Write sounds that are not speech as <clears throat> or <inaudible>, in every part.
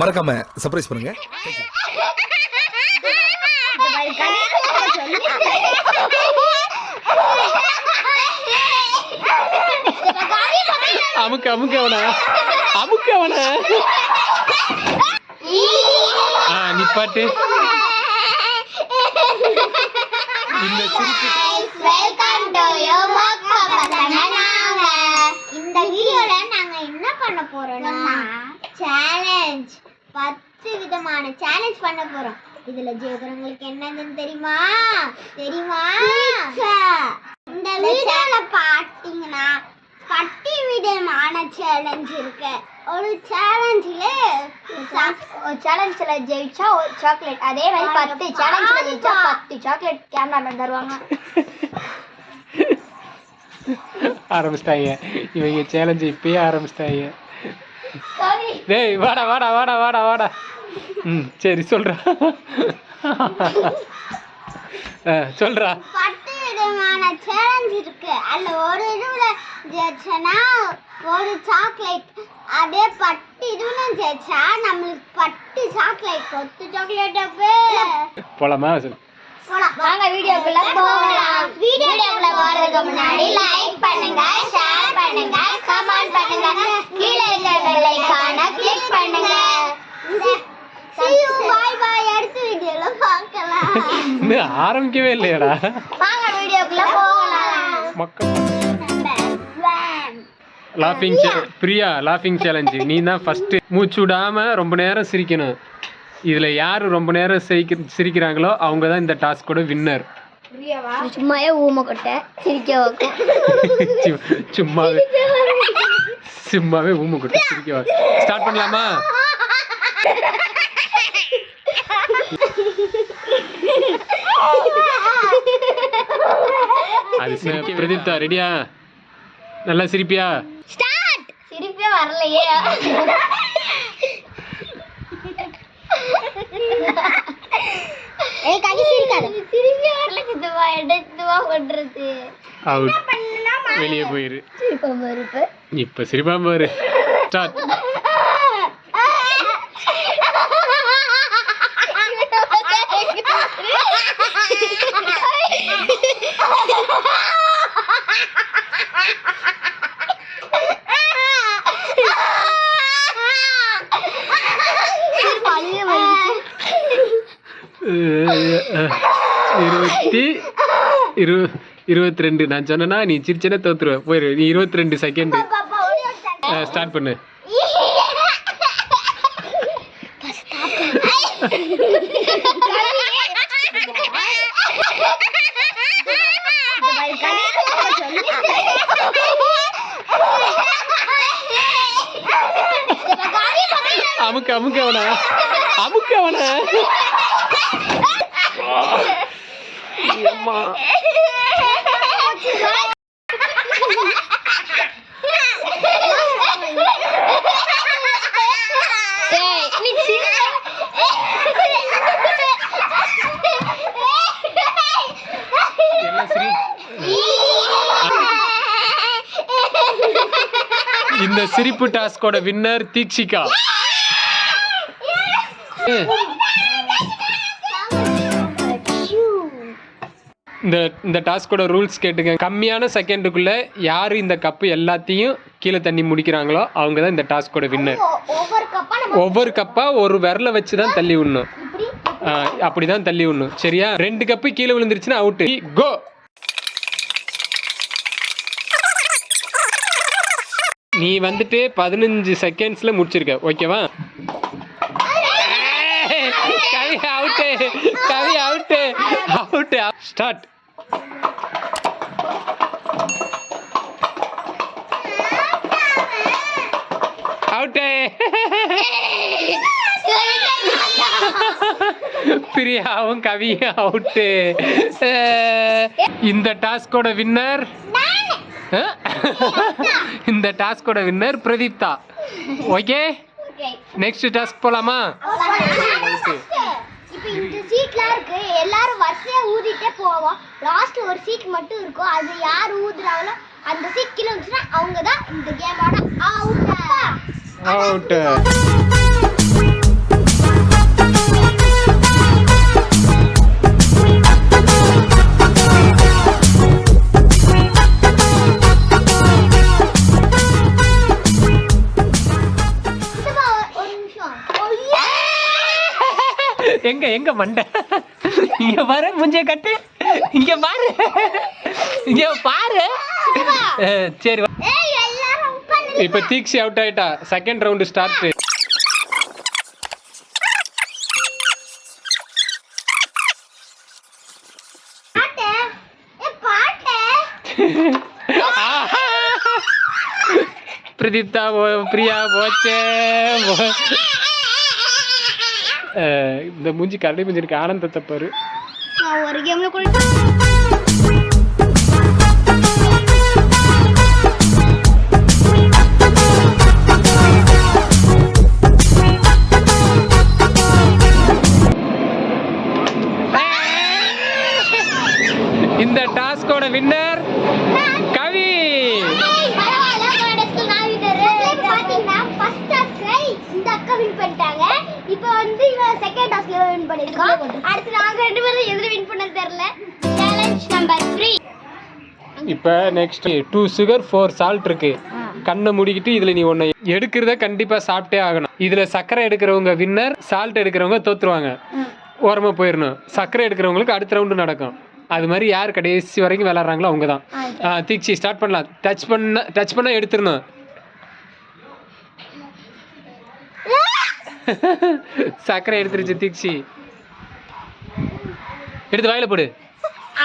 மறக்காம சர்ப்ரைஸ் பண்ணுங்க. அமுக்கு அமுக்கு அவன. அமுக்கு அவன. ஆ நிப்பாட்டு இந்த சிரிப்பு. வெல்கம் டு யூ நாங்க இந்த வீடியோல நாங்க என்ன பண்ண போறோம்னா சேலஞ்ச் பத்து விதமான சேலஞ்ச் பண்ண போறோம். இதுல ஜெயிக்கிறவங்களுக்கு என்னதுன்னு தெரியுமா? தெரியுமா? இந்த வீடியோல பாத்தீங்கன்னா பத்து விதமான சேலஞ்ச் இருக்கு. ஒரு சேலஞ்சில் சேலஞ்சில் ஜெயிச்சா ஒரு சாக்லேட் அதே மாதிரி பத்து சேலஞ்சில் ஜெயிச்சா பத்து சாக்லேட் கேமராமேன் தருவாங்க. ஆரம்பிச்சிட்டாங்க. இவங்க சேலஞ்சு இப்பயே ஆரம்பிச்சிட்டாங்க. டேய் வாடா வாடா வாடா வாடா வாடா. ம் சரி சொல்றா. சொல்றா. பத்து விதமான சேலஞ்ச் இருக்கு. அதுல ஒரு இதுல ஜெயிச்சனா ஒரு சாக்லேட் அதே பத்து இதுல ஜெயிச்சா நம்மளுக்கு பத்து சாக்லேட் பத்து சாக்லேட் அப்பே போலாமா? வாங்க வீடியோக்குள்ள போகலாம். வீடியோக்குள்ள போறதுக்கு முன்னாடி லைக் பண்ணுங்க ஷேர் பண்ணுங்க கமெண்ட் பண்ணுங்க. கீழே பெல் ஐகானை கிளிக் பண்ணுங்க. See you. Bye bye. அடுத்த வீடியோல பார்க்கலாம். இன்னும் ஆரம்பிக்கவே இல்லையாடா. வாங்க வீடியோக்குள்ள போகலாம். மக்கள். லாஃபிங் பிரியா. லாஃபிங் சேலஞ்சு நீ தான் ஃபஸ்ட்டு மூச்சு விடாம ரொம்ப நேரம் சிரிக்கணும். இதில் யார் ரொம்ப நேரம் சிரிக்க சிரிக்கிறாங்களோ அவங்க தான் இந்த டாஸ்கோட வின்னர் சும்மாவே ஊமை கொட்டை சிரிக்க <laughs> சும்மாவே. சும்மாவே ஊமை கொட்டு சிரிக்க ஸ்டார்ட் பண்ணலாமா? அது சிரிக்க பிரதீப்தா ரெடியா? நல்லா சிரிப்பியா? ஸ்டார்ட் சிரிப்பே வரலையே. ஏய் கடி சிரிக்காத. சிரிப்பே வரல சித்தப்பா எடுத்துவா பண்றது அவுட் வெளியே போயிரு சிரிப்பா மறுப்பு இப்போ சிரிப்பா பாரு ஸ்டார்ட் இருபத்தி இரு இருபத்தி ரெண்டு நான் சொன்னேன்னா நீ சிரிச்சனே தோத்துருவ போயிரு நீ இருபத்தி ரெண்டு செகண்ட் ஸ்டார்ட் பண்ணு. அமுக்கு அமுக்கு அவன. அமுக்கு அவன. அம்மா. இந்த சிரிப்பு டாஸ்கோட வின்னர் தீக்ஷிகா. இந்த இந்த டாஸ்கோட ரூல்ஸ் கேட்டுங்க. கம்மியான செகண்டுக்குள்ள யார் இந்த கப்பு எல்லாத்தையும் கீழே தண்ணி முடிக்கிறாங்களோ அவங்க தான் இந்த டாஸ்கோட வின்னர். ஒவ்வொரு கப்பா நம்ம ஒவ்வொரு கப்பா ஒரு விரலை வச்சு தான் தள்ளி விடணும் இப்படி? ஆ, அப்படிதான் தள்ளி விடணும் சரியா? ரெண்டு கப்பு கீழே விழுந்துருச்சுன்னா அவுட்டு. கோ. நீ வந்துட்டு பதினஞ்சு செகண்ட்ஸ்ல முடிச்சிருக்க ஓகேவா Kavi out Kavi out out start out பிரியாவும் கவியும் அவுட்டு இந்த டாஸ்கோட வின்னர் <laughs> இந்த டாஸ்கோட winner Pradeepta. Okay? Next task போலாமா? இப்போ இந்த சீட்லாம் இருக்கு. எல்லாரும் வரிசையா ஊதிட்டே போவோம். லாஸ்ட் ஒரு சீட் மட்டும் இருக்கும். அது யார் ஊதுறாங்களோ அந்த சீட் கீழே வந்துச்சுன்னா அவங்க தான் இந்த கேமோட அவுட் அவுட்டு எங்க மண்டை? இங்க பாரு முஞ்ச கட்டு. இங்க பாரு. இங்க பாரு. சரி இப்ப தீக்ஷி அவுட் ஆயிட்டா. Second round start Pradeepta Priya போச்சே. இந்த மூஞ்சி கரடி மூஞ்சி இருக்கு. ஆனந்தத்தை பாரு. நான் ஒரு கேம்ல கூட இப்போ next two sugar four salt இருக்கு. கண்ணை மூடிக்கிட்டு இதுல நீ ஒன்று எடுக்கிறத கண்டிப்பா சாப்பிட்டே ஆகணும். இதுல சர்க்கரை எடுக்கிறவங்க வின்னர் சால்ட் எடுக்கிறவங்க தோத்துருவாங்க. ஓரமா போயிடணும். சர்க்கரை எடுக்கிறவங்களுக்கு அடுத்த ரவுண்டு நடக்கும். அது மாதிரி யார் கடைசி வரைக்கும் விளாட்றாங்களோ அவங்க தான் தீக்ஷி ஸ்டார்ட் பண்ணலாம். டச் பண்ண டச் பண்ண எடுத்துடணும். <laughs> சர்க்கரை எடுத்துருச்சு தீக்ஷி. எடுத்து வாயில போடு.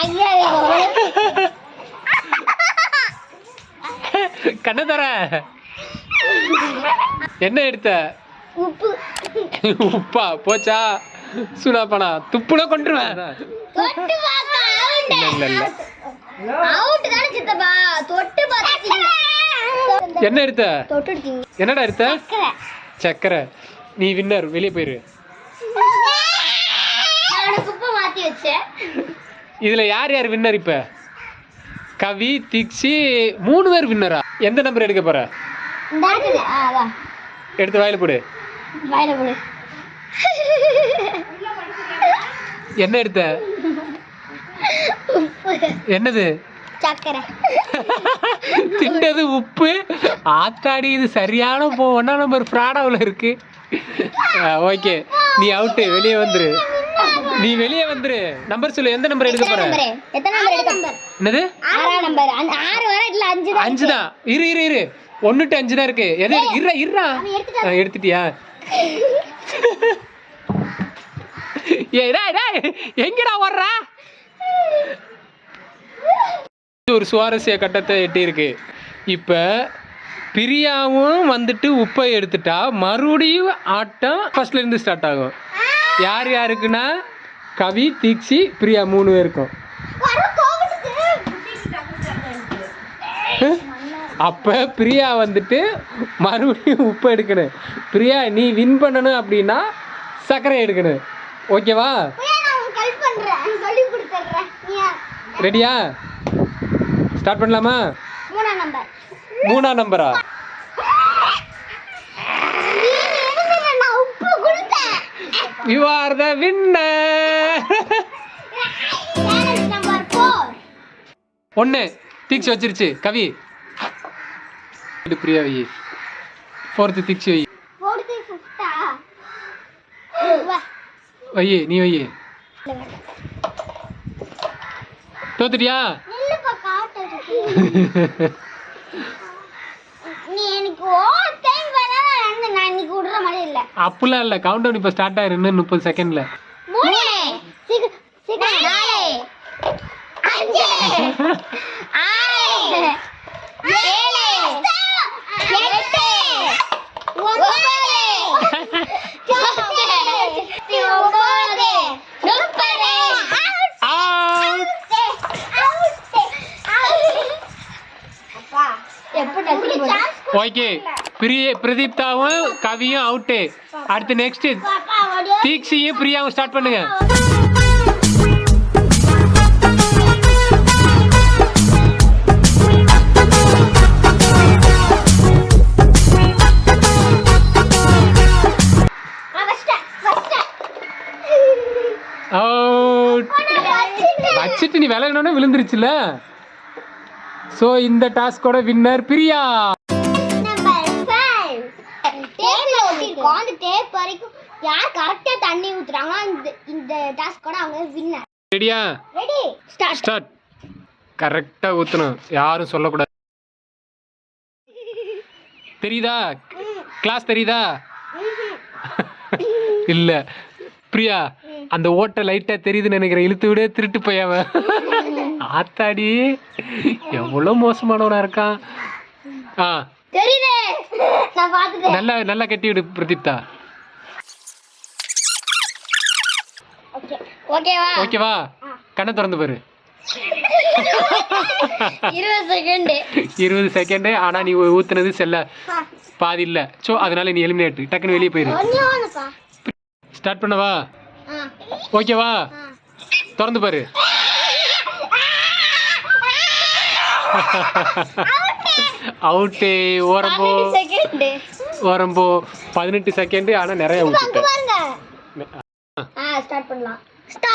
<laughs> கண்ணை தர. என்ன எடுத்த? உப்பு. உப்பா? போச்சா? சுனாப்பனா துப்புனா கொண்டுருவேன் என்ன எடுத்த? என்னடா எடுத்த? சக்கரை சக்கரை நீ வின்னர் வெளியே போயிரு நான் குப்பை மாத்தி வச்சேன் இதுல யார் யார் வின்னர் இப்ப? கவி தீக்ஷி மூணு பேர் வின்னரா எந்த நம்பர் எடுக்க போற? எடுத்து வாயில போடு. என்ன எடுத்த? என்னது? சக்கரை திண்டது உப்பு. ஆத்தாடி இது சரியான போ ஒன்றா நம்பர் ஃப்ராடாவில் இருக்கு. ஓகே நீ அவுட்டு வெளியே வந்துரு. நீ வெளியே வந்துரு. நம்பர் சொல்லு. எந்த நம்பர் எடுக்க போற? நம்பர் எத்தனை நம்பர் எடுக்க? என்னது? ஆறாம் நம்பர் ஆறு வர இல்ல அஞ்சு தான் அஞ்சு தான். இரு இரு இரு. ஒன்று டு அஞ்சு தான் இருக்கு. எது இருடா இருடா. எடுத்துட்டியா? ஏய் டேய், டேய், எங்கடா இது ஒரு சுவாரஸ்ய கட்டத்தை எட்டி இருக்கு இப்ப பிரியாவும் வந்துட்டு உப்பை எடுத்துட்டா மறுபடியும் ஆட்டம் ஃபர்ஸ்ட்ல இருந்து ஸ்டார்ட் ஆகும். யார் யாருக்குன்னா? கவி தீக்ஷி பிரியா மூணு பேருக்கும். அப்ப பிரியா வந்துட்டு மறுபடியும் உப்பு எடுக்கணும். பிரியா நீ வின் பண்ணணும் அப்படின்னா சர்க்கரை எடுக்கணும். ஓகேவா? ரெடியா ஸ்டார்ட் பண்ணலாமா? மூணாம் நம்பர் மூணாம் நம்பரா நீ எடுக்கல நான் உப்பு கொடுத்தேன் you are the winner challenge number 4 ஒன்று தீக்ஷி வச்சிருச்சு. கவி. பிரியா வை ஃபோர்த்து தீக்ஷி வா. வை நீ வை. தோத்துட்டியா <laughs> நில்லுப்பா காட்டுறதுக்கு நீ எனக்கு ஓவர் டைம் பண்ணா நான் நான் இன்னைக்கு விடுற மாதிரி இல்ல அப்படிலாம் இல்லை. கவுண்ட் டவுன் இப்போ ஸ்டார்ட் ஆயிரு இன்னும் முப்பது செகண்டில் ஓகே பிரிய பிரதீப்தாவும் கவியும் அவுட்டு அடுத்து நெக்ஸ்ட் தீக்ஷியும் பிரியாவும் ஸ்டார்ட் பண்ணுங்க. வச்சுட்டு நீ விலகணும்னா விழுந்துருச்சுல. ஸோ இந்த டாஸ்கோட வின்னர் பிரியா. டேப்ல ஒட்டிருக்கோம் அந்த டேப் வரைக்கும் யார் கரெக்டா தண்ணி ஊத்துறாங்க இந்த இந்த டாஸ்க் கூட அவங்க வின்னர் ரெடியா? ரெடி ஸ்டார்ட் ஸ்டார்ட் கரெக்டாக ஊற்றணும் யாரும் சொல்லக்கூடாது. தெரியுதா? கிளாஸ் தெரியுதா? இல்லை. பிரியா அந்த ஓட்டை லைட்டாக தெரியுதுன்னு நினைக்கிறேன். இழுத்து விட திருட்டு போயாவ ஆத்தாடி எவ்வளோ மோசமானவனா இருக்கான். ஆ. தெரியுதே. நல்லா நல்லா கட்டி விடு பிரதீப்தா. ஓகே ஓகேவா ஓகேவா கண்ணை திறந்து பாரு. இருபது செகண்ட். இருபது செகண்டு ஆனால் நீ ஊத்துனது செல்ல. பாதி இல்லை. ஸோ அதனால நீ எலிமினேட் டக்குன்னு வெளியே போயிரு. ஸ்டார்ட் பண்ணவா? ஓகேவா திறந்து பாரு. அவுட்டு ஓரம்போ ஓரம்போ பதினெட்டு செகண்டு ஆனால் நிறைய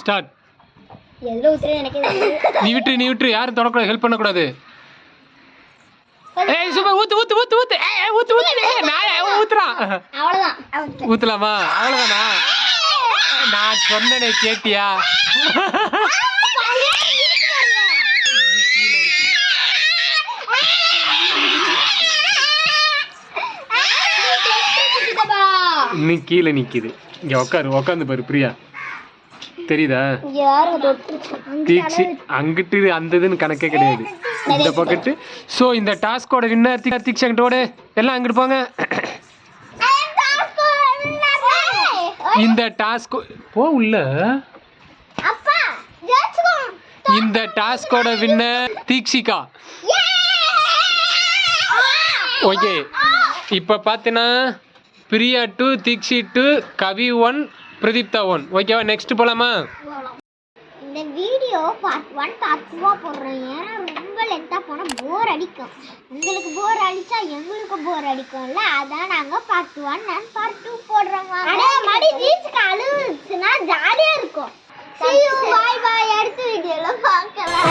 ஸ்டார்ட். நீ விட்டுரு நீ விட்டுரு. யாரும் தொடக்கூடாது ஹெல்ப் பண்ணக்கூடாது. ஏய் சும்மா ஊத்து ஊத்து ஊத்து ஊத்து. ஏய், ஊத்து ஊத்து. ஏய், நான் ஊத்துறான். அவ்வளவுதான். ஊத்தலாமா? அவ்வளவுதானா? நான் சொன்னனே கேட்டியா? இன்னும் கீழே நிக்குது. இங்க உட்காரு உட்காந்து பாரு பிரியா. தெரியுதா? தீக்ஷி அங்கிட்டு அந்த இதுன்னு கணக்கே கிடையாது. இந்த பக்கத்து. ஸோ இந்த டாஸ்கோட வின்னர் தீக்ஷா அங்கிட்டு ஓடு. எல்லாம் அங்கிட்டு போங்க. <clears throat> இந்த டாஸ்க் போ உள்ள. இந்த டாஸ்கோட வின்னர் தீக்ஷிகா. ஓகே. இப்போ பார்த்தீங்கன்னா Priya two Deekshi two Kavi one Pradeepta one ஓகேவா நெக்ஸ்ட் போலாமா? இந்த வீடியோ பார்ட் ஒன் பார்ட் டூவா போடுறோம். ஏன்னா ரொம்ப லென்த்தாக போனால் போர் அடிக்கும். உங்களுக்கு போர் அடிச்சா எங்களுக்கு போர் அடிக்கும்ல? அதான் நாங்கள் part one and part two போடுறோம். அதே மாதிரி ரீச்சுக்கு அழுவுச்சுன்னா ஜாலியாக இருக்கும். பாய் பாய் அடுத்த வீடியோவில் பார்க்கலாம்.